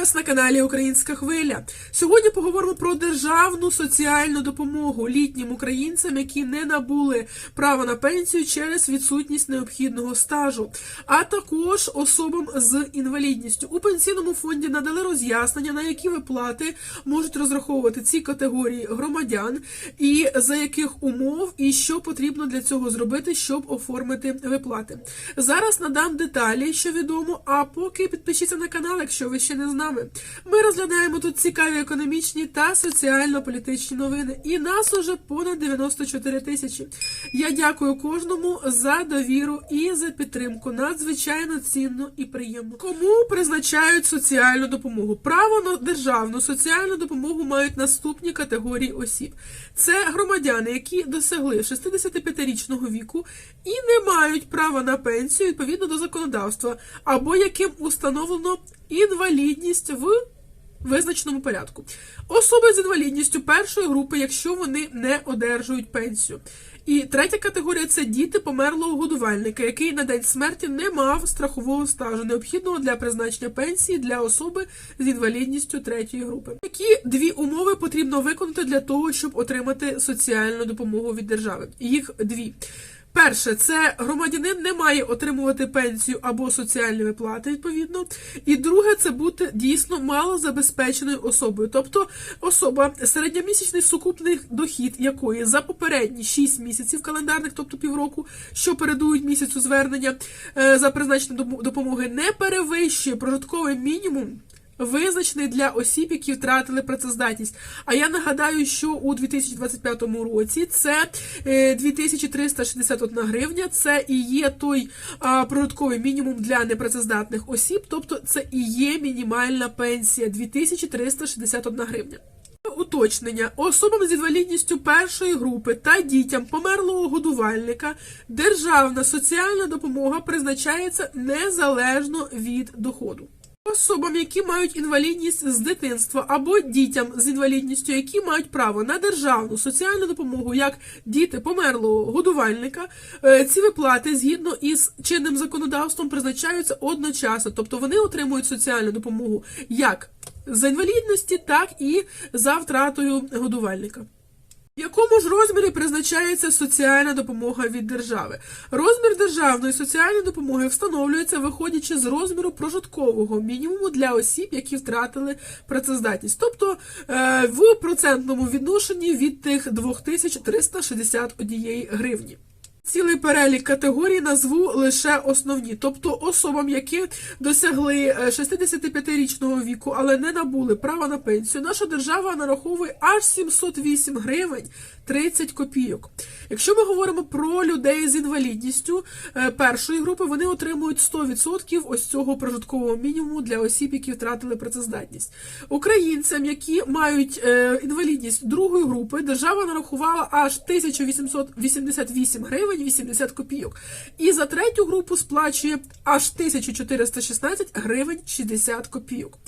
вас на каналі Українська Хвиля. Сьогодні поговоримо про державну соціальну допомогу літнім українцям, які не набули права на пенсію через відсутність необхідного стажу, а також особам з інвалідністю. У пенсійному фонді надали роз'яснення, на які виплати можуть розраховувати ці категорії громадян, і за яких умов і що потрібно для цього зробити, щоб оформити виплати. Зараз надам деталі, що відомо. А поки підпишіться на канал, якщо ви ще не з нами. Ми розглядаємо тут цікаві економічні та соціально-політичні новини. І нас уже понад 94 тисячі. Я дякую кожному за довіру і за підтримку. Надзвичайно цінно і приємно. Кому призначають соціальну допомогу? Право на державну соціальну допомогу мають наступні категорії осіб: це громадяни, які досягли 65-річного віку і не мають права на пенсію відповідно до законодавства, або яким установлено інвалідність в визначеному порядку. Особи з інвалідністю першої групи, якщо вони не одержують пенсію. І третя категорія це діти померлого годувальника, який на день смерті не мав страхового стажу, необхідного для призначення пенсії для особи з інвалідністю третьої групи. Які дві умови потрібно виконати для того, щоб отримати соціальну допомогу від держави? Їх дві. Перше, це громадянин не має отримувати пенсію або соціальні виплати, відповідно. І друге, це бути дійсно малозабезпеченою особою. Тобто особа, середньомісячний сукупний дохід якої за попередні 6 місяців календарних, тобто півроку, що передують місяцю звернення е, за призначення допомоги, не перевищує прожитковий мінімум. Визначений для осіб, які втратили працездатність. А я нагадаю, що у 2025 році це е, 2361 гривня. Це і є той прожитковий мінімум для непрацездатних осіб, тобто це і є мінімальна пенсія 2361 гривня. Уточнення особам з інвалідністю першої групи та дітям померлого годувальника державна соціальна допомога призначається незалежно від доходу. Особам, які мають інвалідність з дитинства, або дітям з інвалідністю, які мають право на державну соціальну допомогу, як діти померлого годувальника, е, ці виплати згідно із чинним законодавством призначаються одночасно, тобто вони отримують соціальну допомогу як за інвалідності, так і за втратою годувальника. В якому ж розмірі призначається соціальна допомога від держави? Розмір державної соціальної допомоги встановлюється, виходячи з розміру прожиткового мінімуму для осіб, які втратили працездатність, тобто е, в процентному відношенні від тих 2361 гривні. Цілий перелік категорій назву лише основні, тобто особам, які досягли 65-річного віку, але не набули права на пенсію, наша держава нараховує аж 708 гривень 30 копійок. Якщо ми говоримо про людей з інвалідністю е, першої групи, вони отримують 100% ось цього прожиткового мінімуму для осіб, які втратили працездатність. Українцям, які мають е, інвалідність другої групи, держава нарахувала аж 1888 гривень 80 копійок. І за третю групу сплачує аж 1416 гривень 60 копійок.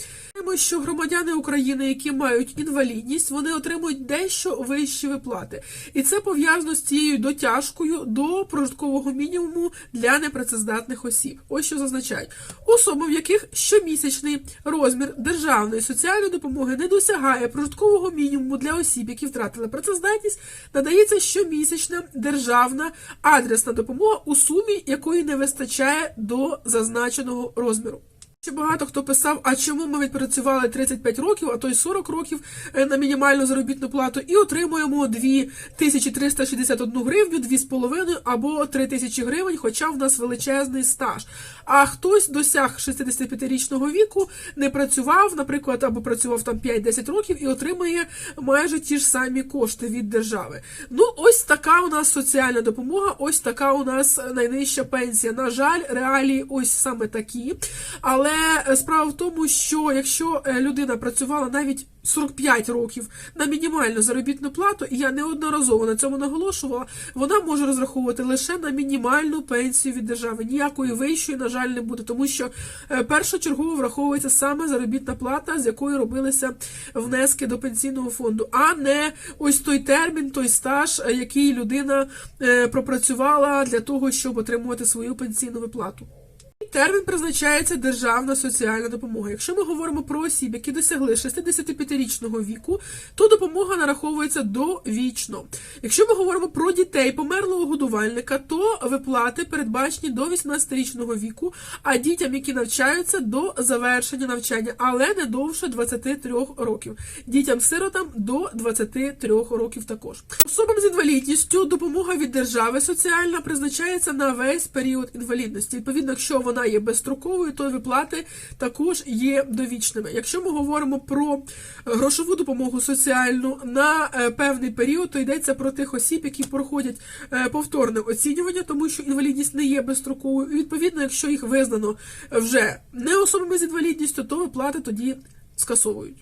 Що громадяни України, які мають інвалідність, вони отримують дещо вищі виплати. І це пов'язано з цією дотяжкою до прожиткового мінімуму для непрацездатних осіб. Ось що зазначають. Особам, в яких щомісячний розмір державної соціальної допомоги не досягає прожиткового мінімуму для осіб, які втратили працездатність, надається щомісячна державна адресна допомога у сумі, якої не вистачає до зазначеного розміру. Ще багато хто писав, а чому ми відпрацювали 35 років, а то й 40 років е, на мінімальну заробітну плату, і отримуємо 2361 гривню, 2,5 або 3000 гривень, хоча в нас величезний стаж. А хтось досяг 65-річного віку, не працював, наприклад, або працював там 5-10 років і отримує майже ті ж самі кошти від держави. Ну, ось така у нас соціальна допомога, ось така у нас найнижча пенсія. На жаль, реалії ось саме такі. Але справа в тому, що якщо е, людина працювала навіть 45 років на мінімальну заробітну плату, і я неодноразово на цьому наголошувала, вона може розраховувати лише на мінімальну пенсію від держави. Ніякої вищої, на жаль, не буде, тому що е, першочергово враховується саме заробітна плата, з якої робилися внески до пенсійного фонду, а не ось той термін, той стаж, е, який людина пропрацювала для того, щоб отримувати свою пенсійну виплату. Термін призначається державна соціальна допомога. Якщо ми говоримо про осіб, які досягли 65-річного віку, то допомога нараховується довічно. Якщо ми говоримо про дітей померлого годувальника, то виплати передбачені до 18-річного віку, а дітям, які навчаються до завершення навчання, але не довше 23 років. Дітям-сиротам до 23 років також. Особам з інвалідністю допомога від держави соціальна призначається на весь період інвалідності. Відповідно, якщо вона є безстроковою, то виплати також є довічними. Якщо ми говоримо про грошову допомогу соціальну на е, певний період, то йдеться про тих осіб, які проходять е, повторне оцінювання, тому що інвалідність не є безстроковою. І відповідно, якщо їх визнано вже не особами з інвалідністю, то виплати тоді скасовують.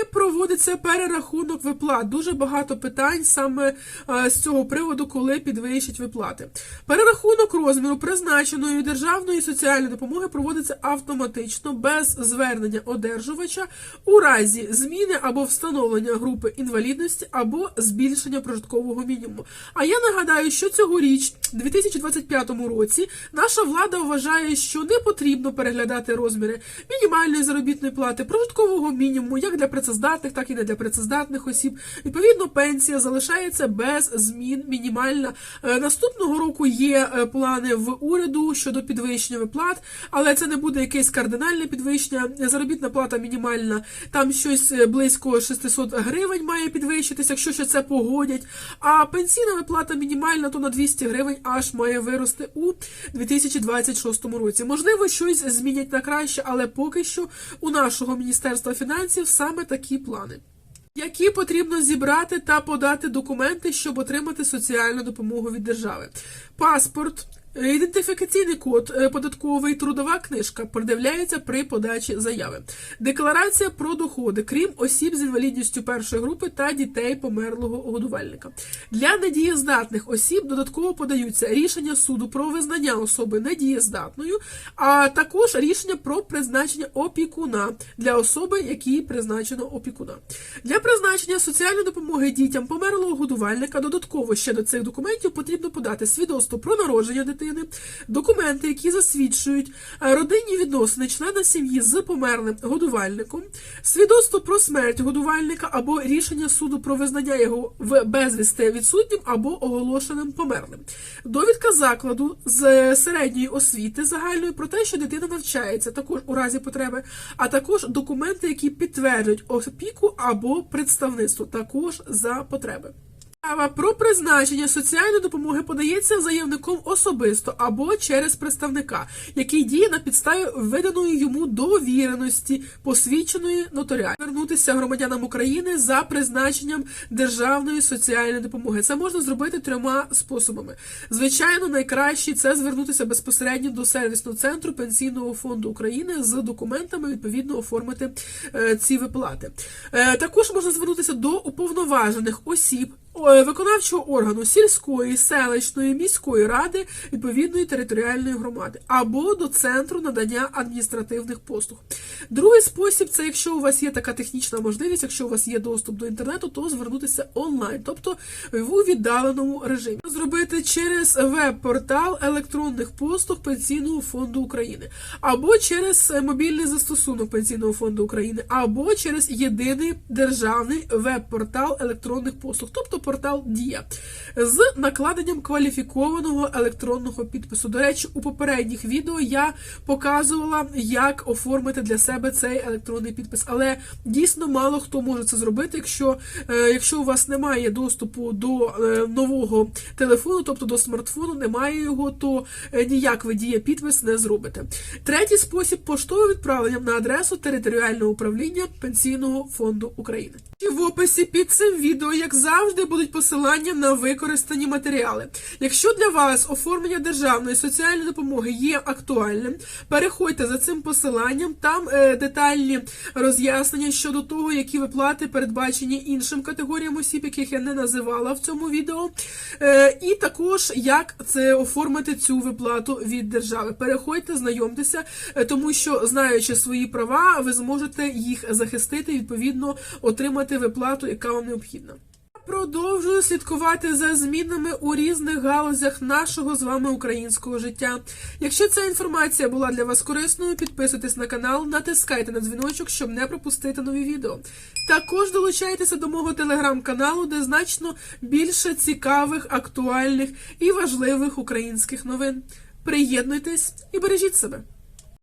І проводиться перерахунок виплат. Дуже багато питань саме е, з цього приводу, коли підвищать виплати. Перерахунок розміру призначеної державної соціальної допомоги проводиться автоматично без звернення одержувача у разі зміни або встановлення групи інвалідності або збільшення прожиткового мінімуму. А я нагадаю, що цьогоріч, 2025 році, наша влада вважає, що не потрібно переглядати розміри мінімальної заробітної плати, прожиткового мінімуму, як для працездатних, так і не для працездатних осіб. Відповідно, пенсія залишається без змін мінімальна. Е, Наступного року є е, плани в уряду щодо підвищення виплат, але це не буде якесь кардинальне підвищення. Заробітна плата мінімальна, там щось е, близько 600 гривень має підвищитися, якщо ще це погодять. А пенсійна виплата мінімальна, то на 200 гривень аж має вирости у 2026 році. Можливо, щось змінять на краще, але поки що у нашого міністерства фінансів саме такі плани. Які потрібно зібрати та подати документи, щоб отримати соціальну допомогу від держави? Паспорт, ідентифікаційний код, е, податковий, трудова книжка продивляється при подачі заяви. Декларація про доходи, крім осіб з інвалідністю першої групи та дітей померлого годувальника. Для недієздатних осіб додатково подаються рішення суду про визнання особи недієздатною, а також рішення про призначення опікуна для особи, якій призначено опікуна. Для призначення соціальної допомоги дітям померлого годувальника додатково ще до цих документів потрібно подати свідоцтво про народження дитини, документи, які засвідчують е, родинні відносини члена сім'ї з померлим годувальником, свідоцтво про смерть годувальника або рішення суду про визнання його в безвісти відсутнім або оголошеним померлим, довідка закладу з середньої освіти загальної про те, що дитина навчається, також у разі потреби, а також документи, які підтверджують опіку або представництво, також за потреби. Справа про призначення соціальної допомоги подається заявником особисто або через представника, який діє на підставі виданої йому довіреності, посвідченої нотаріально. Звернутися громадянам України за призначенням державної соціальної допомоги. Це можна зробити трьома способами. Звичайно, найкраще це звернутися безпосередньо до сервісного центру пенсійного фонду України з документами, відповідно оформити е, ці виплати. Е, також можна звернутися до уповноважених осіб. Виконавчого органу сільської, селищної, міської ради відповідної територіальної громади або до центру надання адміністративних послуг. Другий спосіб це якщо у вас є така технічна можливість, якщо у вас є доступ до інтернету, то звернутися онлайн, тобто в віддаленому режимі. Зробити через веб-портал електронних послуг Пенсійного фонду України, або через мобільний застосунок Пенсійного фонду України, або через єдиний державний веб-портал електронних послуг, тобто портал Дія з накладенням кваліфікованого електронного підпису. До речі, у попередніх відео я показувала, як оформити для себе цей електронний підпис, але дійсно мало хто може це зробити, якщо, е, якщо у вас немає доступу до е, нового телефону, тобто до смартфону, немає його, то е, ніяк ви дія підпис не зробите. Третій спосіб поштовим відправленням на адресу територіального управління Пенсійного фонду України. І в описі під цим відео, як завжди, будуть посилання на використані матеріали. Якщо для вас оформлення державної соціальної допомоги є актуальним, переходьте за цим посиланням. Там е, детальні роз'яснення щодо того, які виплати передбачені іншим категоріям осіб, яких я не називала в цьому відео. Е, і також як це оформити цю виплату від держави. Переходьте, знайомтеся, е, тому що, знаючи свої права, ви зможете їх захистити, відповідно, отримати виплату, яка вам необхідна. Продовжую слідкувати за змінами у різних галузях нашого з вами українського життя. Якщо ця інформація була для вас корисною, підписуйтесь на канал, натискайте на дзвіночок, щоб не пропустити нові відео. Також долучайтеся до мого телеграм-каналу, де значно більше цікавих, актуальних і важливих українських новин. Приєднуйтесь і бережіть себе.